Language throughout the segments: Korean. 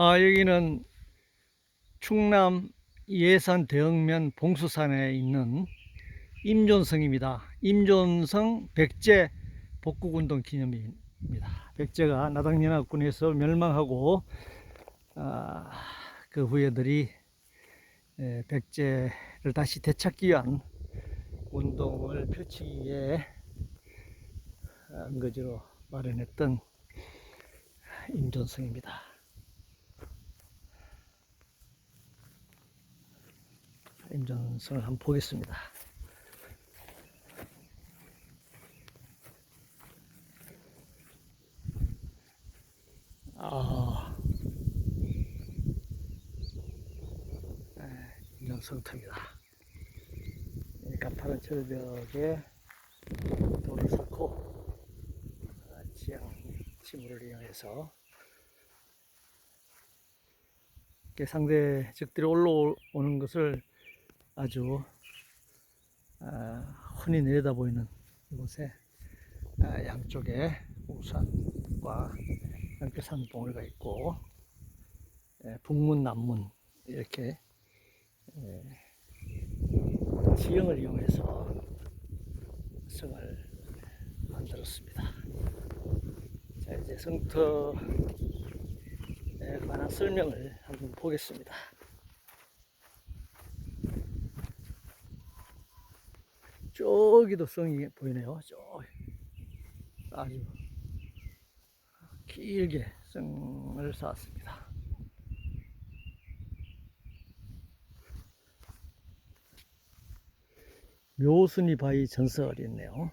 아, 여기는 충남 예산 대흥면 봉수산에 있는 임존성입니다. 임존성 백제 복국운동 기념일입니다. 백제가 나당연합군에서 멸망하고 아, 그 후예들이 에, 백제를 다시 되찾기 위한 운동을 펼치기 위해 안거지로 마련했던 임존성입니다. 임전성을 한번 보겠습니다. 아, 임전성터입니다. 이 가파른 절벽에 돌을 쌓고 아, 지형 지물을 이용해서 상대 적들이 올라오는 것을 아주 아, 흔히 내려다 보이는 이곳에 아, 양쪽에 우산과 함께 산봉우리가 있고 예, 북문 남문 이렇게 예, 지형을 이용해서 성을 만들었습니다. 자 이제 성터에 관한 설명을 한번 보겠습니다. 저기도 성이 보이네요. 저 아주 길게 성을 쌓았습니다. 묘순이 바위 전설이 있네요.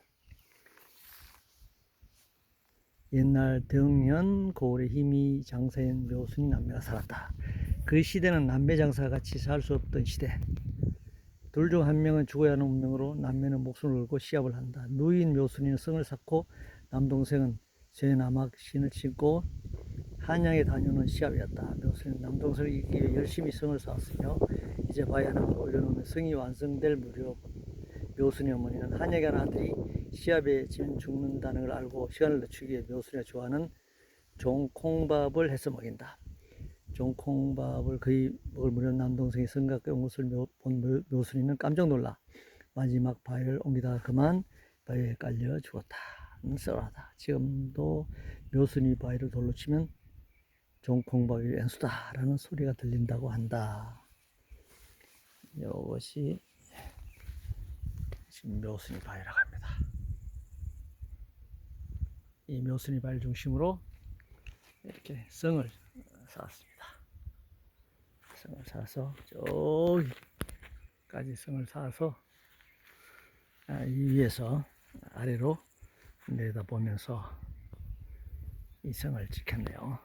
옛날 대흥년 고을의 힘이 장사인 묘순이 남매가 살았다. 그 시대는 남매 장사가 같이 살 수 없던 시대. 둘 중 한 명은 죽어야 하는 운명으로 남매는 목숨을 걸고 시합을 한다. 누인 묘순이는 성을 쌓고 남동생은 제 남학 신을 신고 한양에 다녀오는 시합이었다. 묘순이는 남동생을 이기기 위해 열심히 성을 쌓았으며 이제 바위 하나 올려놓으면 성이 완성될 무렵 묘순이 어머니는 한양에 가는 아들이 시합에 지면 죽는다는 걸 알고 시간을 늦추기 위해 묘순이가 좋아하는 종콩밥을 해서 먹인다. 종콩밥을 거의 먹을 무렵 남동생이 성 가까이 온 것을 묘- 본 묘- 묘순이는 깜짝 놀라 마지막 바위를 옮기다가 그만 바위에 깔려 죽었다. 는 썰하다. 지금도 묘순이 바위를 돌로 치면 종콩밥이 왼수다라는 소리가 들린다고 한다. 이것이 지금 묘순이 바위라고 합니다. 이 묘순이 바위를 중심으로 이렇게 성을 쌓았습니다. 성을 쌓아서 저기까지 성을 쌓아서 아, 이 위에서 아래로 내려다 보면서 이 성을 지켰네요.